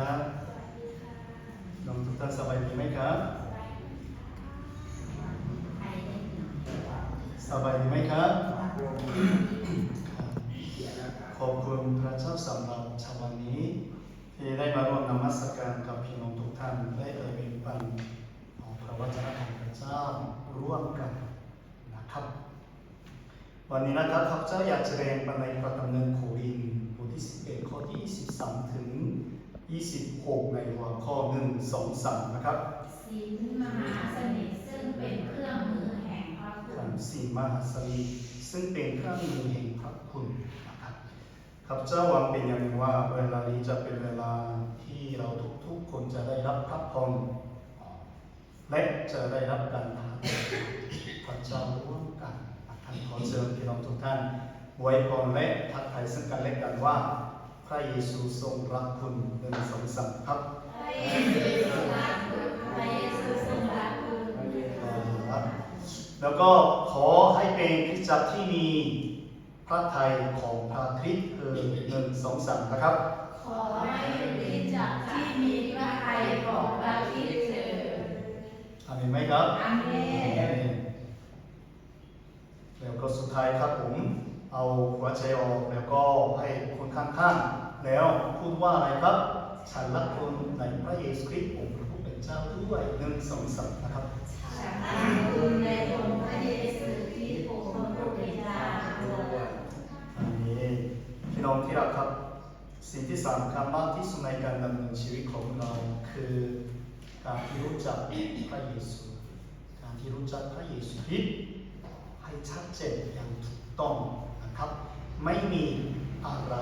ครับน้องทุกท่านสบายดีไหมครับ สบายดีไหมครับ ขอบคุณพระเจ้าสำหรับเชาวันนี้ ที่ได้มาร่วมนมัสการกับพี่น้องทุกท่านได้เอ่ยเป็นปันของพระวจนะของพระเจ้าร่วมกันนะครับ วันนี้นะครับข้าพเจ้าอยากจะเรียนในพระดำเนินโครินบทที่ 11 ข้อที่ 23 ถึง 26 ในหัวข้อ 1 2 3 นะครับศีลมหาสนิทซึ่งเป็นเครื่องมือแห่งพระคุขัณนสีมหาสนิทซึ่งเป็นเครื่องมือแห่งพระคุณนะครับข้าพเจ้าหวังเป็นอย่างหนึ่งว่าเวลานี้จะเป็นเวลาที่เราทุกๆคนจะได้รับพระพรและจะได้รับการทานพระเจ้าร่วมกันนะครับขอเชิญพี่น้องทุกท่านไว้พรและทักทายซึ่งกันและกันว่าพ ระเยซูทรงรักคุณหนึ่งสองสามครับพระเยซูทรงรักคุณพระเยซูทรงรักคุณครับแล้วก็ขอให้เป็นคริสตจักรที่มีพระทัยของพระคริสต์คือหนึ่งสองสามนะครับ ขอให้เป็นคริสตจักรที่มีพระทัยของพระคริสต์เถิดอาเมนไหมครับอาเมนแล้วก็สุดท้ายครับผมเอาหัวใจออกแล้วก็ให้คนข้างๆ แล้วพูดว่าอะไรครับ ฉันรักคุณในพระเยซูคริสต์องค์พระผู้เป็นเจ้าด้วยหนึ่งสองสามนะครับฉันรักคุณในองค์พระเยซูคริสต์องค์พระผู้เป็นเจ้าด้วยอันนี้พี่น้องที่รักครับ สิ่งที่สำคัญมากที่สุดในการดำเนินชีวิตของเราคือการที่รู้จักพระเยซู การที่รู้จักพระเยซูคริสต์ให้ชัดเจนอย่างถูกต้องนะครับ ไม่มีอะไร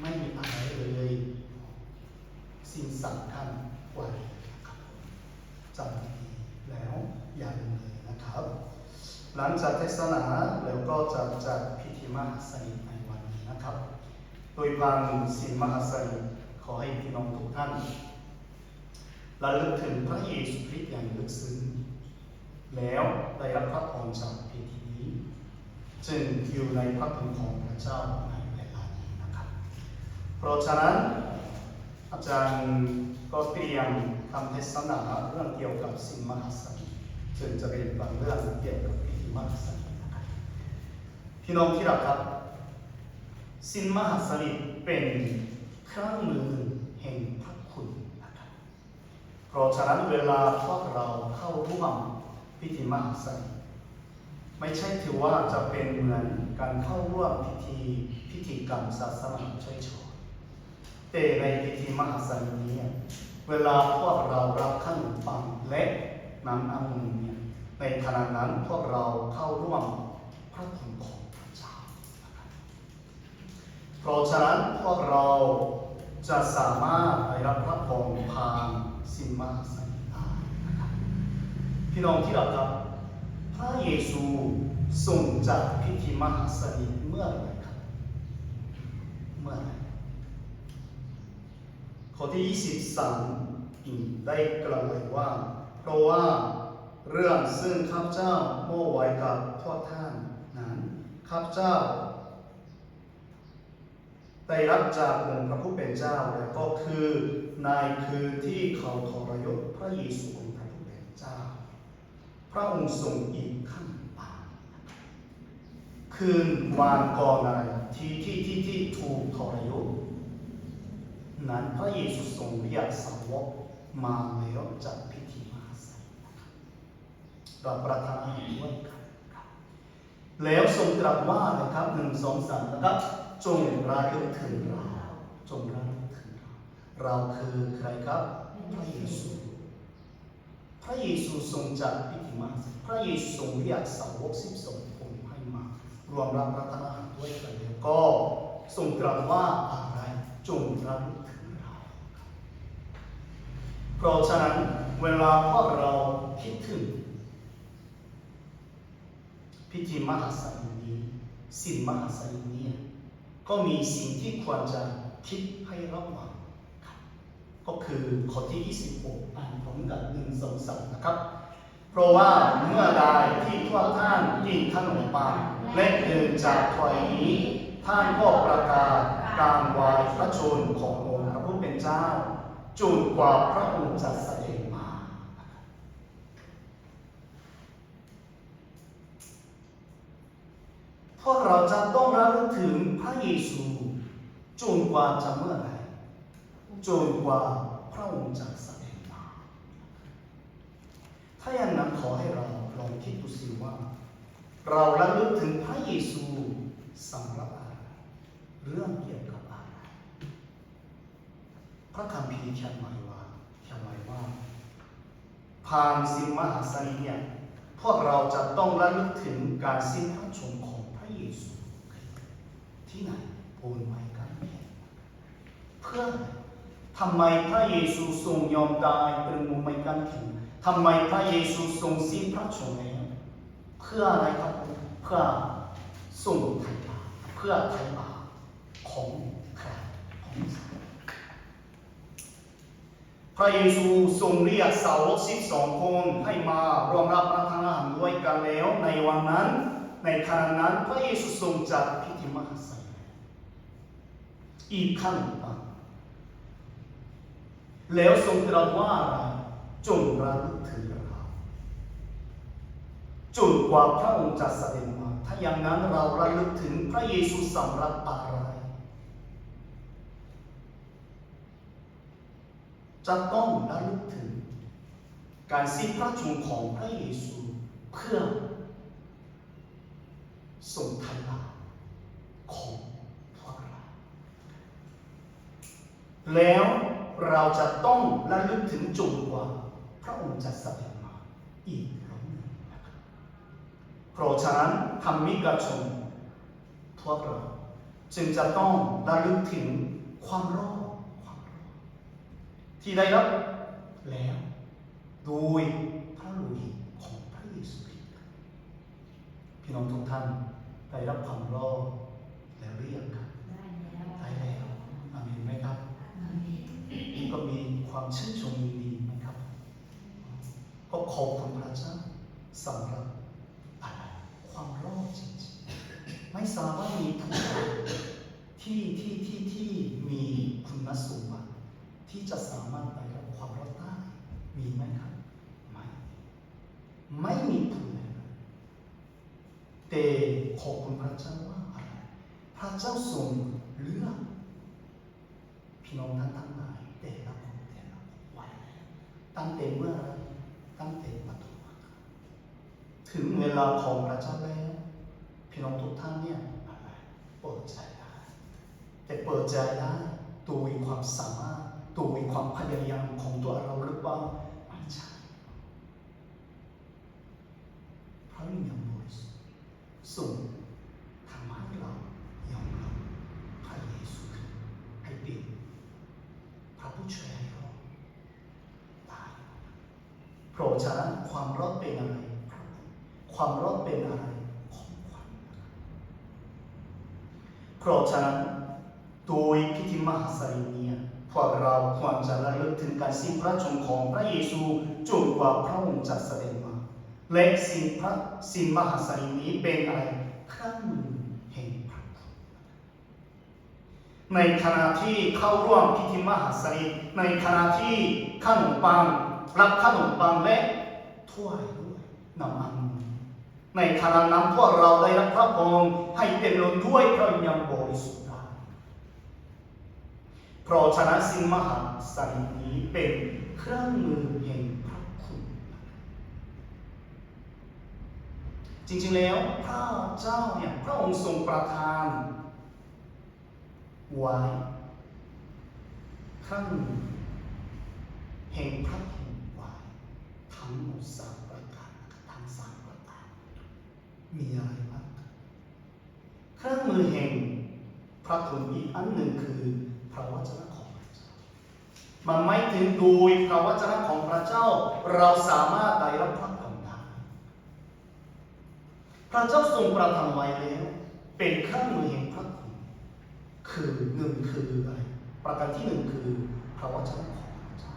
ไม่มีอะไรเลยสิ่งสำคัญกว่านี้ครับจำดีแล้วอย่าลืมเลยนะครับ หลังจากเทศนาแล้วก็จะจัดพิธีมหัศจรรย์ในวันนี้นะครับ โดยพลังสิ่งมหัศจรรย์ขอให้พี่น้องทุกท่านระลึกถึงพระเยซูคริสต์อย่างลึกซึ้งแล้วได้รับพระพรจากพิธีนี้ จึงอยู่ในพระคุณของพระเจ้า เพราะฉะนั้นอาจารย์ก็เตรียมทำเทศนาเรื่องเกี่ยวกับสิ่งมหัศจรรย์ซึ่งจะเป็นบางเรื่องเกี่ยวกับพิธีมหัศจรรย์นะครับพี่น้องที่รักครับสิ่งมหัศจรรย์เป็นเครื่องมือแห่งพระคุณนะครับเพราะฉะนั้นเวลาพวกเราเข้าร่วมพิธีมหัศจรรย์ไม่ใช่ถือว่าจะเป็นเหมือนการเข้าร่วมพิธีพิธีกรรมศาสนาเฉย ตในพิธีมหัศจรรย์นี้เวลาพวกเรารับขนมปังและน้ำองุ่นเนี่ยในขณะนั้นพวกเราเข้าร่วมพระคุณของพระเจ้าเพราะฉะนั้นพวกเราจะสามารถได้รับพระพรผ่านสิ่งมหัศจรรย์ได้พี่น้องที่รักครับพระเยซูทรงจัดพิธีมหัศจรรย์เมื่อไหร่ครับ เมื่อไหร่ ข้อที่ 23ได้กล่าวไว้ว่า เพราะว่าเรื่องซึ่งข้าพเจ้ามอบไว้กับพวกท่านนั้นข้าพเจ้าได้รับจากองค์พระผู้เป็นเจ้าแล้วก็คือในคืนที่เขาทรยศพระเยซูองค์พระผู้เป็นเจ้า พระองค์ทรงอีกขั้นปาคืนวานก่อนอะไรที่ที่ที่ที่ถูกทรยศ นั้นพระเยซูทรงเรียกสาวกมาแล้วจัดพิธีมหาสัจเราประทานอาหารด้วยกันครับแล้วทรงตรัสว่านะครับหนึ่งสองสามนะครับจงระลึกถึงเราจงระลึกถึงเราเราคือใครครับพระเยซูพระเยซูทรงจัดพิธีมหาสพระเยซูทรงเรียกสาวกสิบสองคนให้มารวมรับประทานอาหารด้วยกันแล้วก็ทรงตรัสว่าอะไรจงระลึก เพราะฉะนั้นเวลาพวกเราคิดถึง พิธีมหัศจรรย์นี้สิ่งมหัศจรรย์นี้ก็มีสิ่งที่ควรจะคิดให้ระวังครับก็คือข้อที่ 26 อ่านพร้อมกันหนึ่งสองสามนะครับ เพราะว่าเมื่อใดที่พวท่านกินขนมปังและดื่มจากถ้วยนี้ ท่านก็ประกาศการวายพระชนขององค์พระผู้เป็นเจ้า จนกว่าพระองค์จะเสด็จมา พวกเราจะต้องระลึกถึงพระเยซูจนกว่าจะเมื่อไหร่จนกว่าพระองค์จะเสด็จมา ถ้าอย่างนั้นขอให้เราลองคิดดูสิว่า เราระลึกถึงพระเยซูสำหรับอะไรเรื่องเกี่ยว พระคัมภีเขียนไว้ว่าเขียนไว้ว่าผ่านสิ่งมหัศจรรย์เนี่ยพวกเราจะต้องระลึกถึงการสิ้นพระชนม์ของพระเยซูที่ไหนบนไม้กางเขนเพื่ออะไรทำไมพระเยซูทรงยอมตายเป็นมุมไม้กางเขนทำไมพระเยซูทรงสิ้นพระชนม์แล้วเพื่ออะไรครับเพื่อทรงไถ่บาปเพื่อไถ่บาปของใครของสัตว์ พระเยซูทรงเรียกสาวกสิบสองคนให้มารวมรับประทานอาหารด้วยกันแล้วในวันนั้น ในขณะนั้นพระเยซูทรงจัดพิธีมหัศจรรย์อีกขั้นหนึ่งแล้วทรงตรัสว่าอะไรจงระลึกถึงเราจนกว่าพระองค์จะเสด็จมา ถ้าอย่างนั้นเราระลึกถึงพระเยซูสำหรับอะไร จะต้องระลึกถึง การสิ้นพระชนม์ของพระเยซูเพื่อทรงไถ่บาของพวกเราแล้วเราจะต้องระลึกถึงจนกว่า พระองค์จะเสด็จมาอีกครั้งหนึ่งนะครับเพราะฉะนั้นธรรมิกชนพวกเรา จึงจะต้องระลึกถึงความรอด ที่ได้รับแล้ว โดยพระโลหิตของพระเยซูคริสต์พี่น้องทุกท่านได้รับความรอดแล้วหรือยังครับได้แล้วอาเมนไหมครับก็มีความชื่นชมยินดีไหมครับ ก็ขอบคุณพระเจ้าสำหรับอะไรความรอดจริงๆไม่สามารถมีผู้ใดที่ที่ที่ที่มีคุณสมบัติ ที่จะสามารถไปรับความรอดได้มีไหมครับ ไม่ ไม่มีผู้ใดเลยแต่ขอบคุณพระเจ้าว่าอะไรพระเจ้าทรงเลือกพี่น้องท่านทั้งหลายแต่ละคนแต่ละคนไว้ตั้งแต่เมื่อไรตั้งแต่ปฐมกาลถึงเวลาของพระเจ้าแล้วพี่น้องทุกท่านเนี่ยอะไรเปิดใจได้แต่เปิดใจได้โดยความสามารถ โดยความพยายามของตัวเราหรือเปล่าไม่ใช่พระวิญญาณบริสุทธิ์ส่งทำให้เรายอมรับพระเยซูคริสต์ให้เป็นพระผู้ช่วยให้เราตายเพราะฉะนั้นความรอดเป็นอะไรความรอดเป็นอะไรของขวัญนะครับเพราะฉะนั้นโดยพิธีมหัศจรรย์ พวกเราควรจะระลึกถึงการสิ้นพระชนม์ของพระเยซูจนกว่าพระองค์จะเสด็จมาและสิ่งพระสิ่งมหัศจรรย์นี้เป็นอะไรเครื่องแห่งพระในขณะที่เข้าร่วมพิธีมหัศจรรย์ในขณะที่ขนมปังรับขนมปังและถ้วยด้วยน้ำอันในขณะนั้นพวกเราได้รับพระพรให้เต็มล้นด้วยพระวิญญาณบริสุทธิ์ เพราะฉะนั้นสิ่งมหัศจรรย์นี้เป็นเครื่องมือแห่งพระคุณ จริงๆแล้วพระเจ้าเนี่ยพระองค์ทรงประทานไว้ขั้นแห่งพระคุณไว้ทั้งหมดสามประการนะทั้งสามประการมีอะไรบ้างครับเครื่องมือแห่งพระคุณอีกอันหนึ่งคือ พระวจนะของพระเจ้า มันไม่ถึงโดยพระวจนะของพระเจ้า เราสามารถได้รับพระคุณได้พระเจ้าทรงประทานไว้แล้วเป็นเครื่องมือแห่งพระคุณคือหนึ่งคืออะไรประการที่หนึ่งคือพระวจนะของพระเจ้า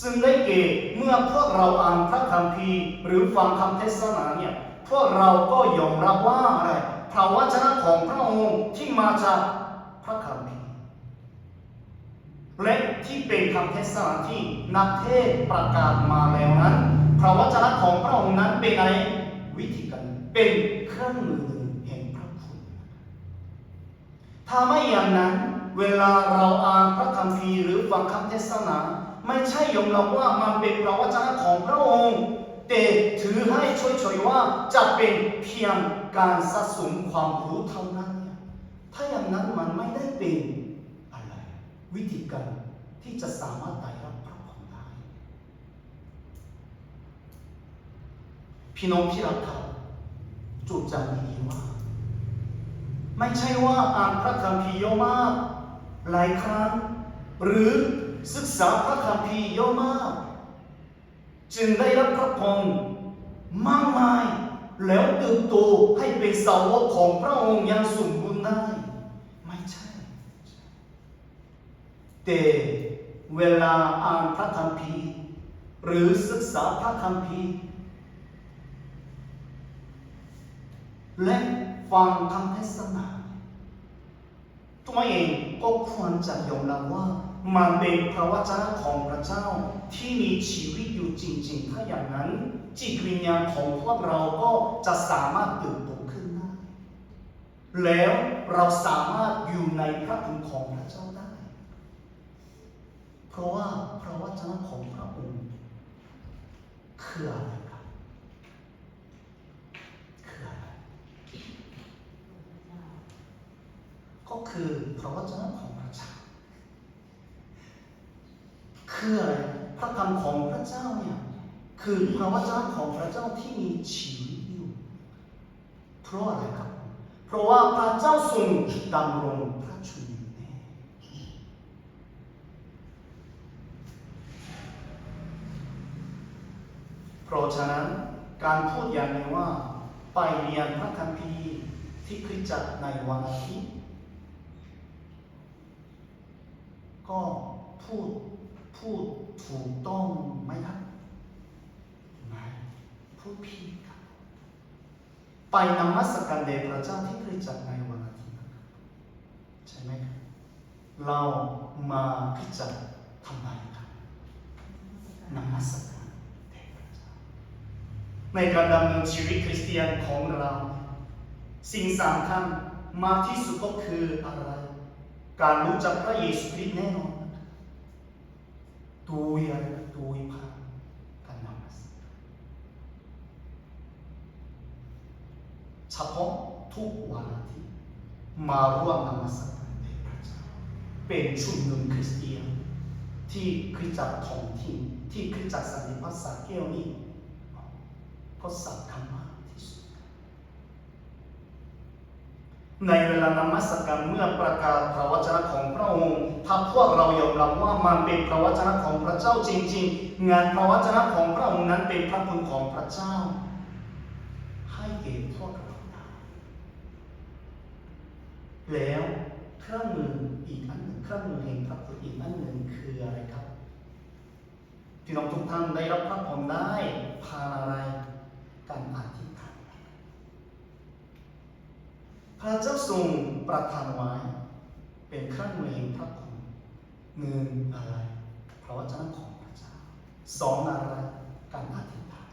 ซึ่งได้เกเมื่อพวกเราอ่านพระคัมภีร์หรือฟังคำเทศนาเนี่ยพวกเราก็ยอมรับว่าอะไรพระวจนะของพระองค์ที่มาจากพระคัมภีร์ และที่เป็นคำเทศนาที่นักเทศประกาศมาแล้วนั้น พระวจนะของพระองค์นั้นเป็นอะไรวิธีการเป็นเครื่องมือแห่งพระคุณถ้าไม่อย่างนั้น เวลาเราอ่านพระคัมภีร์หรือฟังคำเทศนา ไม่ใช่ยอมรับว่ามันเป็นพระวจนะของพระองค์แต่ถือให้ช่วยๆว่าจะเป็นเพียงการสะสมความรู้เท่านั้น ถ้าอย่างนั้นมันไม่ได้เป็น วิธีการที่จะสามารถได้รับพระพรได้พี่น้องที่รักครับจดจำดีๆว่า ไม่ใช่ว่าอ่านพระคัมภีร์เยอะมากหลายครั้ง หรือศึกษาพระคัมภีร์เยอะมาก จึงได้รับพระพรมากมาย แล้วเติบโตให้เป็นสาวกของพระองค์อย่างสมบูรณ์ได้ ไม่ใช่ แต่เวลาอ่านพระคัมภีร์ หรือศึกษาพระคัมภีร์ และฟังคำเทศนาตัวเองก็ควรจะยอมรับว่า มันเป็นพระวจนะของพระเจ้าที่มีชีวิตอยู่จริง ๆ ถ้าอย่างนั้น จิตวิญญาณของพวกเราก็จะสามารถเติบโตขึ้นได้ แล้วเราสามารถอยู่ในพระคุณของพระเจ้าได้ ราะว่าพระวจนะของพระองค์คืออะไรครับคืออะไรก็คือพระวจนะของพระเจ้าคืออะไรพระคำของพระเจ้าเนี่ยคือพระวจนะของพระเจ้าที่มีชีวิตอยู่เพราะอะไรครับ เพราะว่าพระเจ้าทรงดำรงพระชนอยู่แน่ เพราะฉะนั้นการพูดอย่างนี้ว่า ไปเรียนพระคัมภีร์ที่คริสตจักรในวันอาทิตย์ก็พูดพูดถูกต้องไหมครับไม่พูดผิดครับ ไปนมัสการแด่พระเจ้าที่คริสตจักรในวันอาทิตย์นะครับใช่ไหมครับเรามาคริสตจักรทำไมครับนมัสการแด่พระเจ้า ในการดำเนินชีวิตคริสเตียนของเรา สิ่งสำคัญมากที่สุดก็คืออะไร การรู้จักพระเยซูคริสต์แน่นอนนะครับโดยอะไรโดยผ่านการนมัสการเฉพาะทุกวันอาทิตย์มาร่วมนมัสการแด่พระเจ้าเป็นชุมนุมคริสเตียนที่คริสตจักรท้องถิ่ที่คริสตจักรสันติภาษาแก้วนี้ ก็สำคัญมากที่สุด ในเวลานมัสการเมื่อประกาศพระวจนะของพระองค์ถ้าพวกเรายอมรับว่ามันเป็นพระวจนะของพระเจ้าจริง ๆ งานพระวจนะของพระองค์นั้นเป็นพระคุณของพระเจ้า ให้เก็บพวกเราได้แล้วเครื่องมืออีกอันหนึ่งเครื่องมือแห่งพระคุณอีกอันหนึ่งคืออะไรครับพี่น้องทุกท่านได้รับพระพรได้ผ่านอะไร การอธิษฐานพระเจ้าทรงประทานไว้เป็นเครื่องมือแห่งพระคุณหนึ่งอะไรพระวจนะของพระเจ้าสองอะไรการอธิษฐาน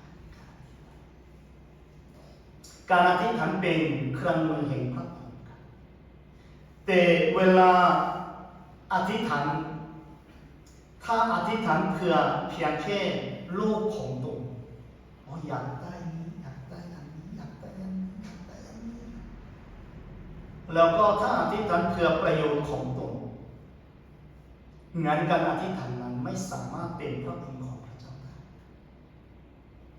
การอธิษฐานเป็นเครื่องมือแห่งพระคุณแต่เวลาอธิษฐานถ้าอธิษฐานเพื่อเพียงแค่โลกของตนอ๋ออยากได้นี้อยากได้อันนี้อยากได้อันนี้อยากได้อันนี้ แล้วก็ถ้าอธิษฐานเพื่อประโยชน์ของตนงั้นการอธิษฐานนั้นไม่สามารถเป็นพระคุณของพระเจ้าได้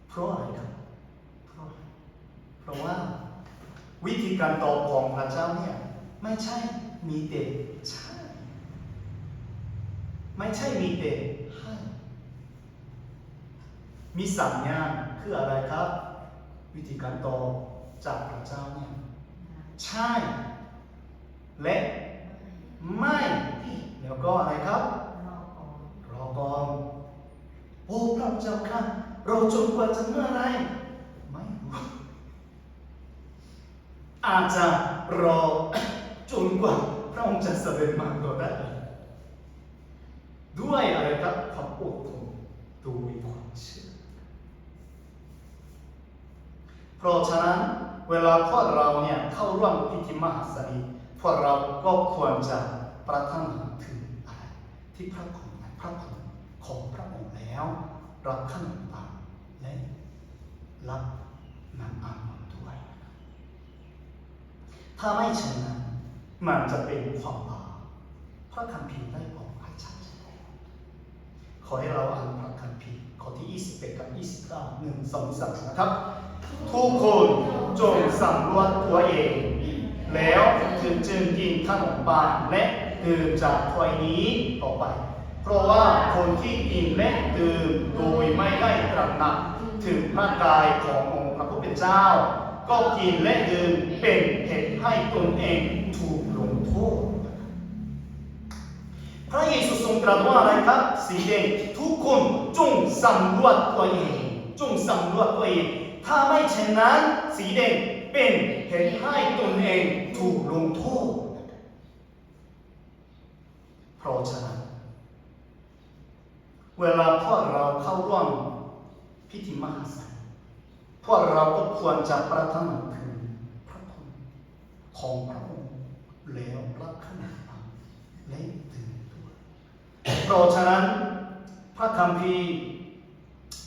เพราะอะไรครับ เพราะเพราะว่าวิธีการตอบของพระเจ้าเนี่ยไม่ใช่มีแต่ใช่ ไม่ใช่มีแต่ให้มีสัญญาคืออะไรครับ วิธีการตอบจากพระเจ้าเนี่ยใช่ และไม่แล้วก็อะไรครับ รอก่อนโอ้พระเจ้าค่ะเราจนกว่าจะเมื่อไรไม่รู้อาจจะรอจนกว่าพระองค์จะเสด็จมาก็ได้ด้วยอะไรครับความอดทนโดยความเชื่อเพราะฉะนั้นเวลาพวกเราเนี่ยเข้าร่วมพิธีมหัศจรรย์ พวกเราก็ควรจะประทับถึงอะไรที่พระคุณพระคุณของพระองค์แล้ว รับขนมปังและรับน้ำอาบน้ำด้วย ถ้าไม่เช่นนั้นมันจะเป็นความบาปพระคัมภีร์ได้บอกให้ชัดเจนแล้วขอให้เราอ่านพระคัมภีร์ข้อที่ 21 กับ 29 1 2 3 นะครับ ทุกคนจงสำรวจตัวเอง แล้วถึงจึงกินขนมปังและดื่มจากถ้วยนี้ต่อไป เพราะว่าคนที่กินและดื่มโดยไม่ได้ตระหนักถึงพระกายขององค์พระผู้เป็นเจ้า ก็กินและดื่มเป็นเหตุให้ตนเองถูกลงโทษพระเยซูทรงตรัสว่าอะไรครับสีแดงทุกคนจงสำรวจตัวเองจงสำรวจตัวเองถ้าไม่เช่นนั้นสีแดง เป็นเหตุให้ตนเองถูกลงโทษเพราะฉะนั้นเวลาพวกเราเข้าร่วมพิธีมหาสันพวกเราก็ควรจะประทับถึงพระคุณของพระองค์แล้วรับขนมปังและดื่มด้วเพราะฉะนั้นพระคัมภีร์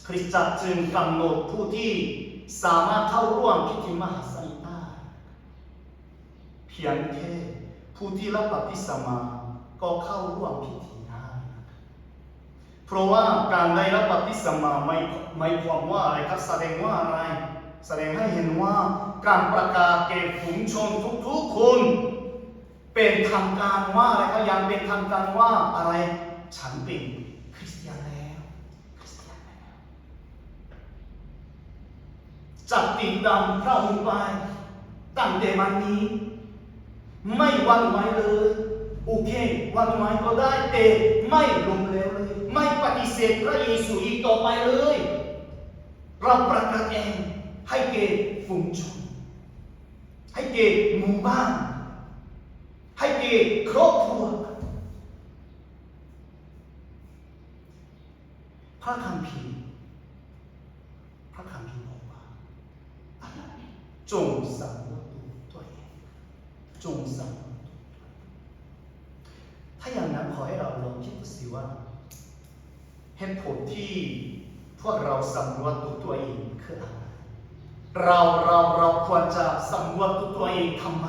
คริสตจักรจึงกำหนดผู้ที่สามารถเข้าร่วมพิธีมหาสัน เพียงแค่ผู้ที่รับบัพติศมาก็เข้าร่วมพิธีได้เพราะว่าการได้รับบัพติศมาไม่ไม่ความว่าอะไรครับแสดงว่าอะไร แสดงให้เห็นว่าการประกาศแก่ฝูงชนทุกๆคนเป็นทางการว่าอะไรก็ยังเป็นทางการว่าอะไรฉันเป็นคริสเตียนแล้วคริสเตียนแล้วจับติดตามพระองค์ไปตั้งแต่วันนี้ ไม่วันไหวเลย โอเค วันไหวก็ได้แต่ไม่ลงเหลวเลย ไม่ปฏิเสธพระเยซูอีกต่อไปเลย เราประกาศเองให้เกตฝูงชนให้เกตหมู่บ้าน ให้เกตครอบครัวพระคัมภีร์พระคัมภีร์บอกว่าจงสัง จงสังถ้าอย่างนั้นขอให้เราลองคิดดูสิว่าเหตุผลที่พวกเราสำรวจตัวตัวเองคืออะไรเราเราเราควรจะสำรวจตัวตัวเองทำไม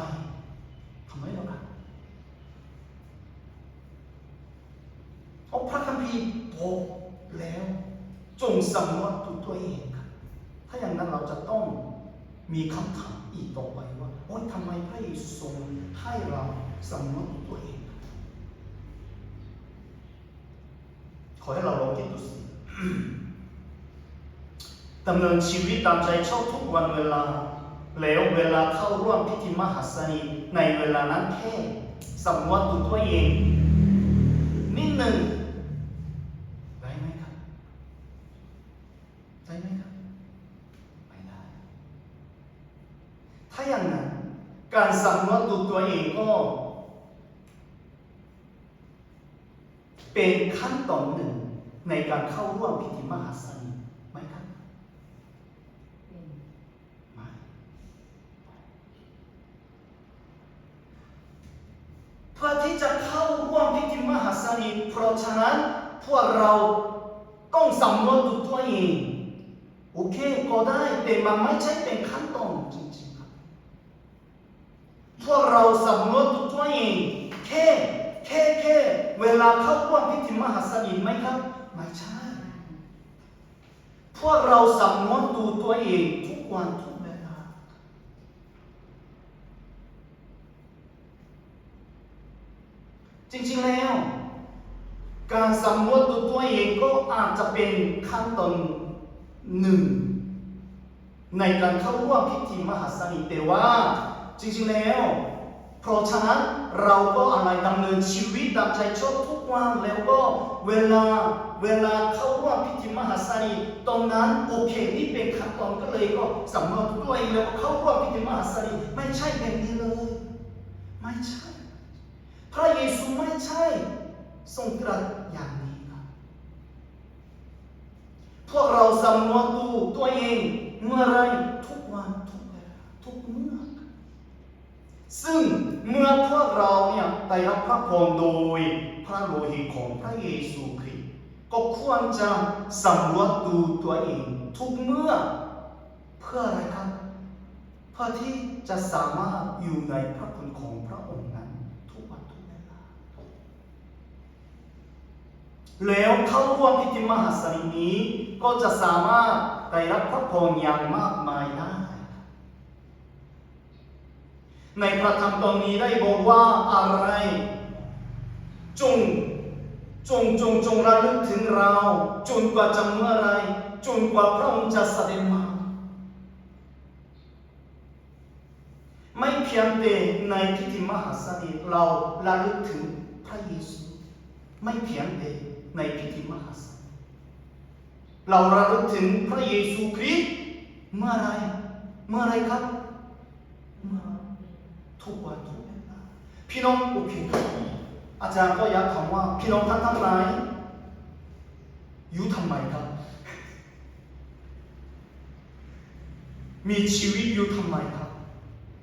ทำไมล่ะครับเพราะพระคัมภีร์บอกแล้วจงสำรวจตัวตัวเองครับถ้าอย่างนั้นเราจะต้องมีคำถามอีกต่อไป โอ๊ยทำไมพระเยซูทรงให้เราสำรวจตัวเอง ขอให้เราลองคิดดูสิดำเนินชีวิตตามใจชอบทุกวันเวลา แล้วเวลาเข้าร่วมพิธีมหัศจรรย์ในเวลานั้นแค่สำรวจตัวตัวเองนิดหนึ่งได้ไหมครับ ได้ไหมครับ ไม่ได้ ถ้าอย่างนั้น การสำรวจตัวตัวเองก็ เป็นขั้นตอนหนึ่งในการเข้าร่วมพิธีมหัศจรรย์ไหมครับไม่เพื่อที่จะเข้าร่วมพิธีมหัศจรรย์เพราะฉะนั้นพวกเราต้องสำรวจดูตัวเอง โอเคก็ได้แต่มันไม่ใช่เป็นขั้นตอนจริงๆ พวกเราสำรวจตัวเองแค่แค่แค่เวลาเข้าร่วมพิธีมหัศจรรย์ไหมครับ ไม่ใช่ พวกเราสำรวจดูตัวเองทุกวันทุกเวลาจริงๆแล้ว การสำรวจดูตัวเองก็อาจจะเป็นขั้นตอนหนึ่งในการเข้าร่วมพิธีมหัศจรรย์แต่ว่า จริงๆแล้ว เพราะฉะนั้นเราก็อะไรดำเนินชีวิตดับใจชอบทุกวันแล้วก็เวลาเวลาเข้าว่วพิธีมหาสารีตรงนั้นโอเคนี่เป็นขั้นตอนก็เลยก็สำเนาตัวเองแล้วก็เข้าว่วพิธีมหาสารีไม่ใช่แบบนี้เลย ไม่ใช่ พระเยซูไม่ใช่ทรงตรัสอย่างนี้ครับพวกเราสำนวนตัวตัวเองเมื่อไรทุก ซึ่งเมื่อพวกเราเนี่ยได้รับพระพรโดยพระโลหิตของพระเยซูคริสต์ก็ควรจะสำรวจดูตัวเองทุกเมื่อเพื่ออะไรครับเพื่อที่จะสามารถอยู่ในพระคุณของพระองค์นั้นทุกวันทุกเวลาแล้วเข้าร่วมพิธีมหัศจรรย์นี้ก็จะสามารถได้รับพระพรอย่างมากมายได้ ในพระธรรมตรงนี้ได้บอกว่าอะไร จงจงจงจงระลึกถึงเรา จนกว่าจะเมื่อไรจนกว่าพระองค์จะเสด็จมา ไม่เพียงแต่ในพิธีมหัศจรรย์เราระลึกถึงพระเยซูไม่เพียงแต่ในพิธีมหัศจรรย์เราระลึกถึงพระเยซูคริสต์เมื่อไรเมื่อไรครับเมื่อ ทุกวันทุกเวลาพี่น้องโอเคครับอาจารย์ก็อยากถามว่าพี่น้องท่านทั้งหลายอยู่ทำไมครับ มีชีวิตอยู่ทำไมครับ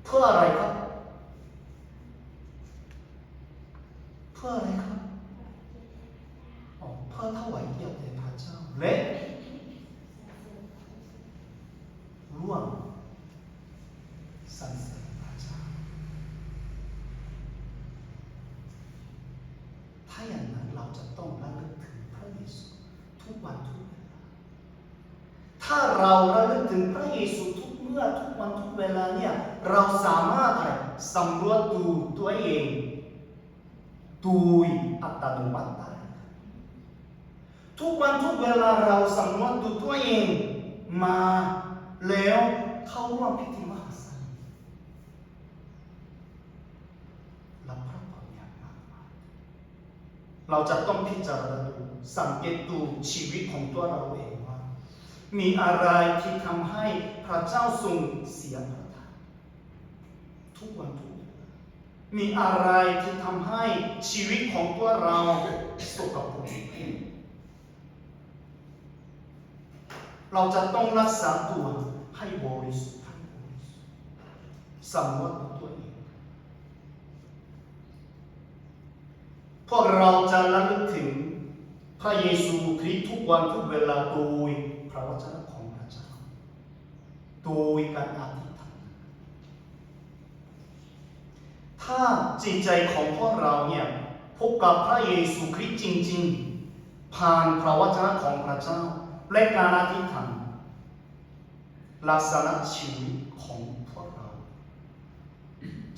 เพื่ออะไรครับ เพื่ออะไรครับอ๋อเพื่อถวายเกียรติแด่พระเจ้าและร่วมสรรเสริญพระเจ้า ถ้าอย่างนั้นเรา จะต้องระลึกถึงพระเยซูทุกวันทุกเวลา ถ้าเราระลึกถึงพระเยซูทุกเมื่อทุกวันทุกเวลาเนี่ยเราสามารถอะไรสำรวจดูตัวเองดยอัตโนมัติได้ทุกวันทุกเวลาเราสำรวจดูตัวเองมาแล้วเข้าร่วมพิธีมัศจรรย์รับพระพรอย่างมากมาย เราจะต้องพิจารณาดูสังเกตดูชีวิตของตัวเราเองว่า มีอะไรที่ทำให้พระเจ้าทรงเสียพระทัยทุกวันทุกวลามีอะไรที่ทำให้ชีวิตของตัวเราสกปรกเราจะต้องรักษาตัวให้บริสุทธิ์สุทธิ์สำรวจตัวเอง พวกเราจะระลึกถึงพระเยซูคริสต์ทุกวันทุกเวลาโดยพระวจนะของพระเจ้าโดยการอธิษฐานถ้าจิตใจของพวกเราเนี่ยพบกับพระเยซูคริสต์จริง ๆ ผ่านพระวจนะของพระเจ้าและการอธิษฐานลักษณะชีวิตของพวกเรา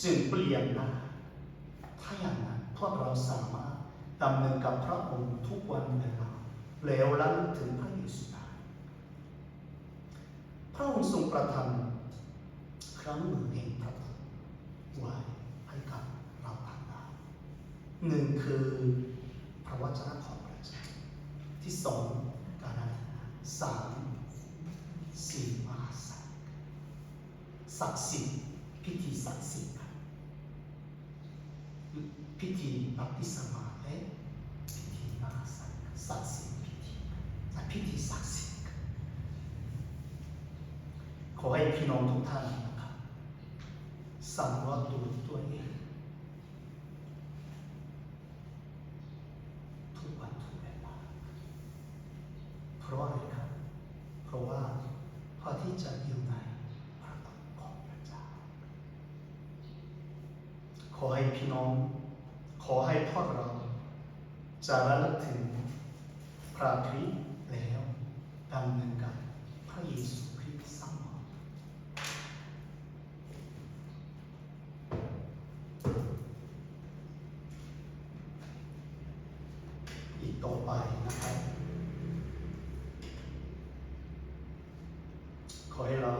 จึงเปลี่ยนได้ถ้าอย่างนั้น พวกเราสามารถดำเนินกับพระองค์ทุกวันเวลาแล้วระลึกถึงพระเยซูได้พระองค์ทรงประทานครั้งมือแห่งพระคุณไว้ให้กับเราทั้งหลายหนึ่งคือพระวจนะของพระเจ้าที่สองการอธิษฐานสามสี่มหาสัจศักดิ์สิทธิ์พิธีศักดิ์สิทธิ์ พิธีบัพติศมาและพิธีมหาสังฆศักดิ์สิทธิ์พิธีและพิธีศักดิ์สิทธิ์ขอให้พี่น้องทุกท่านนะครับสำรวจดูตัวเองทุกวันทุกเวลาเพราะอะไรครับ เพราะว่าพอที่จะอยู่ในพระคุณของพระเจ้า ขอให้พี่น้อง ขอให้พวกเรา จะระลึกถึงพระคริสต์แล้วดำเนินกับพระเยซูคริสต์เสมออีกต่อไปนะครับ ขอให้เรา